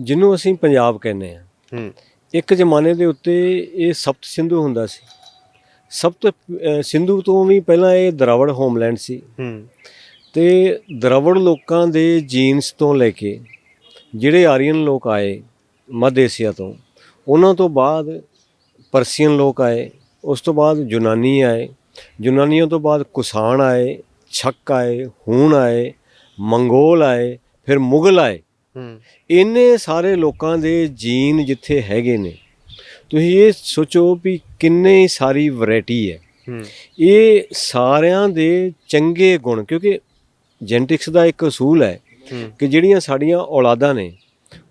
ਜਿਹਨੂੰ ਅਸੀਂ ਪੰਜਾਬ ਕਹਿੰਦੇ ਆ ਹੂੰ। ਇੱਕ ਜ਼ਮਾਨੇ ਦੇ ਉੱਤੇ ਇਹ ਸਪਤ ਸਿੰਧੂ ਹੁੰਦਾ ਸੀ। ਸਪਤ ਸਿੰਧੂ ਤੋਂ ਵੀ ਪਹਿਲਾਂ ਇਹ ਦਰਾਵੜ ਹੋਮਲੈਂਡ ਸੀ। ਹੂੰ। ਤੇ ਦਰਾਵੜ ਲੋਕਾਂ ਦੇ ਜੀਨਸ ਤੋਂ ਲੈ ਕੇ ਜਿਹੜੇ ਆਰੀਅਨ ਲੋਕ ਆਏ ਮੱਧ ਏਸ਼ੀਆ ਤੋਂ ਉਹਨਾਂ ਤੋਂ ਬਾਅਦ ਪਰਸੀਅਨ ਲੋਕ ਆਏ ਉਸ ਤੋਂ ਬਾਅਦ ਯੂਨਾਨੀ ਆਏ ਯੂਨਾਨੀਆਂ ਤੋਂ ਬਾਅਦ ਕੁਸ਼ਾਣ ਆਏ ਛੱਕ ਆਏ ਹੂਣ ਆਏ ਮੰਗੋਲ ਆਏ ਫਿਰ ਮੁਗਲ ਆਏ। ਇੰਨੇ ਸਾਰੇ ਲੋਕਾਂ ਦੇ ਜੀਨ ਜਿੱਥੇ ਹੈਗੇ ਨੇ ਤੁਸੀਂ ਇਹ ਸੋਚੋ ਵੀ ਕਿੰਨੇ ਸਾਰੀ ਵੈਰਾਈਟੀ ਹੈ। ਇਹ ਸਾਰਿਆਂ ਦੇ ਚੰਗੇ ਗੁਣ ਕਿਉਂਕਿ ਜੈਨੇਟਿਕਸ ਦਾ ਇੱਕ ਅਸੂਲ ਹੂੰ। ਕਿ ਜਿਹੜੀਆਂ ਸਾਡੀਆਂ ਔਲਾਦਾਂ ਨੇ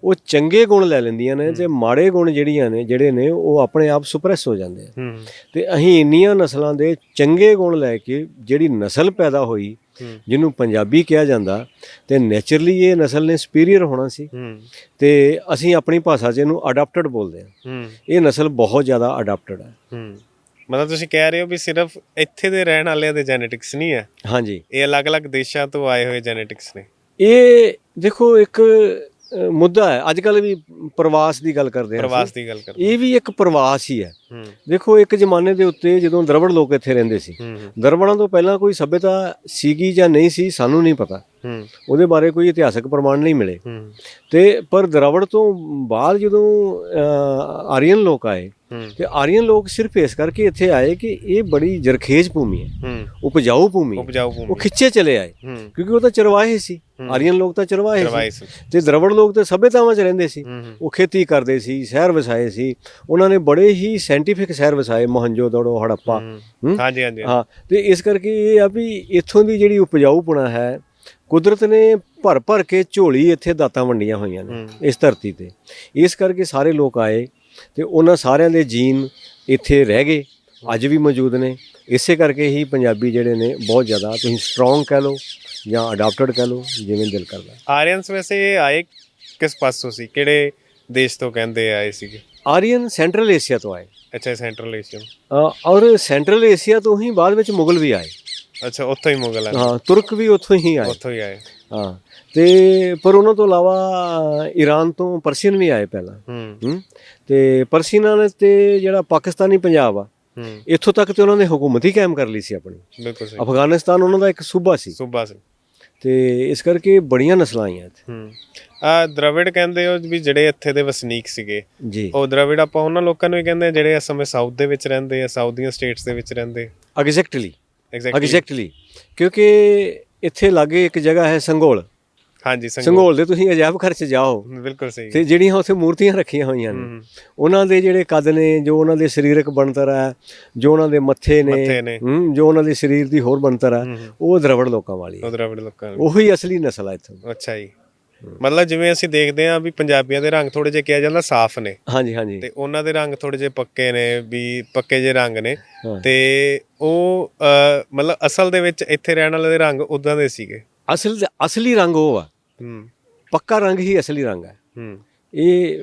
ਉਹ ਚੰਗੇ ਗੁਣ ਲੈ ਲੈਂਦੀਆਂ ਨੇ ਤੇ ਮਾੜੇ ਗੁਣ ਜਿਹੜੀਆਂ ਨੇ ਜਿਹੜੇ ਨੇ ਉਹ ਆਪਣੇ ਆਪ ਸੁਪਰੈਸ ਹੋ ਜਾਂਦੇ ਆ। ਤੇ ਅਸੀਂ ਇੰਨੀਆਂ ਨਸਲਾਂ ਦੇ ਚੰਗੇ ਗੁਣ ਲੈ ਕੇ ਜਿਹੜੀ ਨਸਲ ਪੈਦਾ ਹੋਈ ਜਿਹਨੂੰ ਪੰਜਾਬੀ ਕਿਹਾ ਜਾਂਦਾ ਤੇ ਨੇਚਰਲੀ ਇਹ ਨਸਲ ਨੇ ਸੁਪੀਰੀਅਰ ਹੋਣਾ ਸੀ। ਤੇ ਅਸੀਂ ਆਪਣੀ ਭਾਸ਼ਾ 'ਚ ਇਹਨੂੰ ਅਡਾਪਟਡ ਬੋਲਦੇ ਹੂੰ। ਇਹ ਨਸਲ ਬਹੁਤ ਜ਼ਿਆਦਾ ਅਡਾਪਟਡ ਹੈ। ਹੂੰ। ਮਤਲਬ ਤੁਸੀਂ ਕਹਿ ਰਹੇ ਹੋ ਵੀ ਸਿਰਫ ਇੱਥੇ ਦੇ ਰਹਿਣ ਵਾਲਿਆਂ ਦੇ ਜੈਨੇਟਿਕਸ ਨਹੀਂ ਹੈ। ਹਾਂਜੀ। ਇਹ ਅਲੱਗ-ਅਲੱਗ ਦੇਸ਼ਾਂ ਤੋਂ ਆਏ ਹੋਏ ਜੈਨੇਟਿਕਸ ਨੇ। ਇਹ ਦੇਖੋ ਇੱਕ ਅ, ਮੁੱਦਾ ਹੈ। ਅੱਜ ਕੱਲ ਵੀ ਪ੍ਰਵਾਸ ਦੀ ਗੱਲ ਕਰਦੇ ਅਸੀਂ। ਪ੍ਰਵਾਸ ਦੀ ਗੱਲ ਕਰ ਇਹ ਵੀ ਇੱਕ ਪ੍ਰਵਾਸ ਹੀ ਹੈ। ਹੂੰ। ਦੇਖੋ ਇੱਕ ਜ਼ਮਾਨੇ ਦੇ ਉੱਤੇ ਜਦੋਂ ਦਰਵੜ ਲੋਕ ਇੱਥੇ ਰਹਿੰਦੇ ਸੀ ਹੂੰ ਦਰਵੜਾਂ ਤੋਂ ਪਹਿਲਾਂ ਕੋਈ ਸਭਿਅਤਾ ਸੀਗੀ ਜਾਂ ਨਹੀਂ ਸੀ ਸਾਨੂੰ ਨਹੀਂ ਪਤਾ। ਉਹਦੇ ਬਾਰੇ ਕੋਈ ਇਤਿਹਾਸਕ ਪ੍ਰਮਾਣ ਨਹੀਂ ਮਿਲੇ। ਹੂੰ। ਤੇ ਪਰ ਦਰਵੜ ਤੋਂ ਬਾਅਦ ਜਦੋਂ ਆਰੀਅਨ ਲੋਕ ਆਏ ਤੇ ਆਰੀਅਨ ਲੋਕ ਸਿਰਫ ਇਸ ਕਰਕੇ ਇੱਥੇ ਆਏ ਕਿ ਇਹ ਬੜੀ ਜਰਖੇਜ਼ ਭੂਮੀ ਹੈ। ਹੂੰ। ਉਪਜਾਊ ਭੂਮੀ। ਉਪਜਾਊ ਉਹ ਭੂਮੀ ਖਿੱਚੇ ਚਲੇ ਆਏ। ਕਿਉਂਕਿ ਉਹ ਤਾਂ ਚਰਵਾਹੇ ਸੀ। ਆਰੀਅਨ ਲੋਕ ਤਾਂ ਚਰਵਾਹੇ ਸੀ। ਤੇ ਦਰਵੜ ਲੋਕ ਤੇ ਸਭਿਅਤਾਵਾਂ 'ਚ ਰਹਿੰਦੇ ਸੀ। ਉਹ ਖੇਤੀ ਕਰਦੇ ਸੀ ਸ਼ਹਿਰ ਵਸਾਏ ਸੀ। ਉਹਨਾਂ ਨੇ ਬੜੇ ਹੀ ਸਾਇੰਟੀਫਿਕ ਸ਼ਹਿਰ ਵਸਾਏ ਮੋਹਨਜੋ ਦੜੋ ਹੜੱਪਾ? ਹਾਂਜੀ ਹਾਂਜੀ। ਹਾਂ ਤੇ ਇਸ ਕਰਕੇ ਇਹ ਆ ਵੀ ਇੱਥੋਂ ਦੀ ਜਿਹੜੀ ਉਪਜਾਊਪੁਣਾ ਹੈ ਕੁਦਰਤ ਨੇ ਭਰ ਭਰ ਕੇ ਝੋਲੀ ਇੱਥੇ ਦਾਤਾਂ ਵੰਡੀਆਂ ਹੋਈਆਂ ਨੇ। ਇਸ ਧਰਤੀ ਤੇ। ਇਸ ਕਰਕੇ ਸਾਰੇ ਲੋਕ ਆਏ ਤੇ ਉਹਨਾਂ ਸਾਰਿਆਂ ਦੇ ਜੀਨ ਇੱਥੇ ਰਹਿ ਗਏ ਅੱਜ ਵੀ ਮੌਜੂਦ ਨੇ। ਇਸੇ ਕਰਕੇ ਹੀ ਪੰਜਾਬੀ ਜਿਹੜੇ ਨੇ ਬਹੁਤ ਜ਼ਿਆਦਾ ਤੁਸੀਂ ਸਟਰੋਂਗ ਕਹਿ ਲਓ ਜਾਂ ਅਡਾਪਟਡ ਕਹਿ ਲਓ ਜਿਵੇਂ ਦਿਲ ਕਰਦਾ। ਆਰੀਅਨਸ ਵੈਸੇ ਆਏ ਕਿਸ ਪਾਸੋਂ ਸੀ? ਕਿਹੜੇ ਦੇਸ਼ ਤੋਂ ਕਹਿੰਦੇ ਆਏ ਸੀਗੇ? ਆਰੀਅਨ ਸੈਂਟਰਲ ਏਸ਼ੀਆ ਤੋਂ ਆਏ। ਅੱਛਾ ਸੈਂਟਰਲ ਏਸ਼ੀਆ। ਅ, ਔਰ ਸੈਂਟਰਲ ਏਸ਼ੀਆ ਤੋਂ ਹੀ ਬਾਅਦ ਵਿੱਚ ਮੁਗਲ ਵੀ ਆਏ। ਅੱਛਾ ਉੱਥੋਂ ਹੀ ਮੁਗਲ ਆਏ ਹਾਂ ਤੁਰਕ ਵੀ ਉੱਥੋਂ ਹੀ ਆਏ। ਉੱਥੋਂ ਹੀ ਆਏ। ਹਾਂ ਤੇ ਪਰ ਉਹਨਾਂ ਤੋਂ ਇਲਾਵਾ ਈਰਾਨ ਤੋਂ ਪਰਸ਼ੀਅਨ ਵੀ ਆਏ ਪਹਿਲਾਂ। ਹੂੰ। ਤੇ ਪਰਸ਼ੀਅਨਾਂ ਨੇ ਤੇ ਜਿਹੜਾ ਪਾਕਿਸਤਾਨੀ ਪੰਜਾਬ ਆ ਇੱਥੋਂ ਤੱਕ ਤੇ ਉਹਨਾਂ ਨੇ ਹਕੂਮਤ ਹੀ ਕਾਇਮ ਕਰ ਲਈ ਸੀ ਆਪਣੀ। ਬਿਲਕੁਲ ਸਹੀ। ਅਫਗਾਨਿਸਤਾਨ ਉਹਨਾਂ ਦਾ ਇੱਕ ਸੂਬਾ ਸੀ। ਸੂਬਾ ਸੀ। ਤੇ ਇਸ ਕਰਕੇ ਬੜੀਆਂ ਨਸਲਾਂ ਆਈਆਂ ਇੱਥੇ। ਹੂੰ। ਆ ਦ੍ਰਵਿੜ ਕਹਿੰਦੇ ਹੋ ਵੀ ਜਿਹੜੇ ਇੱਥੇ ਦੇ ਵਸਨੀਕ ਸੀਗੇ ਜੀ। ਉਹ ਦ੍ਰਵਿੜ ਆਪਾਂ ਉਹਨਾਂ ਲੋਕਾਂ ਨੂੰ ਹੀ ਕਹਿੰਦੇ ਜਿਹੜੇ ਇਸ ਸਮੇਂ ਸਾਊਥ ਦੇ ਵਿੱਚ ਰਹਿੰਦੇ ਆ ਸਾਊਥ ਦੀਆਂ ਸਟੇਟਸ ਦੇ ਵਿੱਚ ਰਹਿੰਦੇ ਐਗਜ਼ੈਕਟਲੀ ਐਗਜ਼ੈਕਟਲੀ ਕਿਉਂਕਿ ਇੱਥੇ ਲਾਗੇ ਇੱਕ ਜਗ੍ਹਾ ਹੈ ਸੰਗੋਲ। ਹਾਂਜੀ ਸੰਗੋ ਸੰਗੋਲ ਦੇ ਤੁਸੀਂ ਅਜਾਇਬ ਘਰ ਚ ਜਾਓ। ਬਿਲਕੁਲ ਸਹੀ। ਤੇ ਜਿਹੜੀਆਂ ਉੱਥੇ ਮੂਰਤੀਆਂ ਰੱਖੀਆਂ ਹੋਈਆਂ ਨੇ ਉਹਨਾਂ ਦੇ ਜਿਹੜੇ ਕੱਦ ਨੇ ਜੋ ਉਹਨਾਂ ਦੇ ਸਰੀਰਕ ਬਣਤਰ ਹੈ ਜੋ ਉਹਨਾਂ ਦੇ ਮੱਥੇ ਨੇ ਜੋ ਉਹਨਾਂ ਦੇ ਸਰੀਰ ਦੀ ਹੋਰ ਬਣਤਰ ਹੈ। ਉਹ ਦਰਵੜ ਲੋਕਾਂ ਵਾਲੀ ਹੈ ਉਹ ਦ੍ਰਵਿੜ ਲੋਕਾਂ ਉਹੀ ਅਸਲੀ ਨਸਲ ਹੈ ਇੱਥੋਂ ਅੱਛਾ ਜੀ। ਮਤਲਬ ਜਿਵੇਂ ਅਸੀਂ ਦੇਖਦੇ ਹਾਂ ਵੀ ਪੰਜਾਬੀਆਂ ਦੇ ਰੰਗ ਥੋੜੇ ਜਿਹੇ ਕਿਹਾ ਜਾਂਦਾ ਸਾਫ਼ ਨੇ। ਹਾਂਜੀ ਹਾਂਜੀ। ਤੇ ਉਹਨਾਂ ਦੇ ਰੰਗ ਥੋੜੇ ਜਿਹੇ ਪੱਕੇ ਨੇ ਵੀ ਪੱਕੇ ਜਿਹੇ ਰੰਗ ਨੇ। ਤੇ ਉਹ ਮਤਲਬ ਅਸਲ ਦੇ ਵਿੱਚ ਇੱਥੇ ਰਹਿਣ ਵਾਲੇ ਦੇ ਰੰਗ ਉਦਾਂ ਦੇ ਸੀਗੇ। ਅਸਲ ਅਸਲੀ ਰੰਗ ਉਹ ਆ। ਹੂੰ। ਪੱਕਾ ਰੰਗ ਹੀ ਅਸਲੀ ਰੰਗ ਹੈ ਹੂੰ। ਇਹ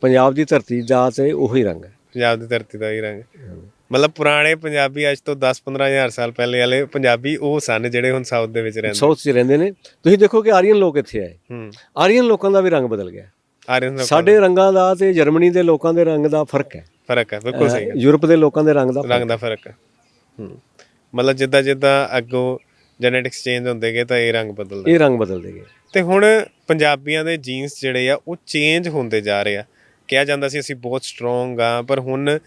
ਪੰਜਾਬ ਦੀ ਧਰਤੀ ਦਾ ਤੇ ਉਹੀ ਰੰਗ ਹੈ ਪੰਜਾਬ ਦੀ ਧਰਤੀ ਦਾ ਹੀ ਰੰਗ। ਮਤਲਬ ਪੁਰਾਣੇ ਪੰਜਾਬੀ ਅੱਜ ਤੋਂ 10-15 ਹਜ਼ਾਰ ਸਾਲ ਪਹਿਲੇ ਵਾਲੇ ਪੰਜਾਬੀ ਉਹ ਸਨ ਜਿਹੜੇ ਹੁਣ ਸਾਊਥ ਦੇ ਵਿੱਚ ਰਹਿੰਦੇ ਸਾਊਥ 'ਚ ਰਹਿੰਦੇ ਨੇ। ਤੁਸੀਂ ਦੇਖੋ ਕਿ ਆਰੀਅਨ ਲੋਕ ਇੱਥੇ ਆਏ। ਹੂੰ। ਆਰੀਅਨ ਲੋਕਾਂ ਦਾ ਵੀ ਰੰਗ ਬਦਲ ਗਿਆ। ਆਰੀਅਨ ਦਾ। ਸਾਡੇ ਰੰਗਾਂ ਦਾ ਤੇ ਜਰਮਨੀ ਦੇ ਲੋਕਾਂ ਦੇ ਰੰਗ ਦਾ ਫ਼ਰਕ ਹੈ। ਫ਼ਰਕ ਹੈ ਬਿਲਕੁਲ ਸਹੀ ਅ, ਯੂਰਪ ਦੇ ਲੋਕਾਂ ਦੇ ਰੰਗ ਦਾ ਰੰਗ ਦਾ ਫ਼ਰਕ ਹੈ। ਹੂੰ। ਮਤਲਬ ਜਿੱਦਾਂ ਜਿੱਦਾਂ ਅੱਗੋਂ ਜੈਨੇਟਿਕਸ ਚੇਂਜ ਹੁੰਦੇ ਗਏ ਤਾਂ ਇਹ ਰੰਗ ਬਦਲਦਾ ਇਹ ਰੰਗ ਬਦਲਦੇ ਗਏ। ਤੇ ਹੁਣ ਪੰਜਾਬੀਆਂ ਦੇ ਜੀਨਸ ਜਿਹੜੇ ਆ ਉਹ ਚੇਂਜ ਹੁੰਦੇ ਜਾ ਰਹੇ ਆ। ਕਿਹਾ ਜਾਂਦਾ ਸੀ ਅਸੀਂ ਬਹੁਤ ਸਟਰੋਂਗ ਆ ਪਰ ਹੁਣ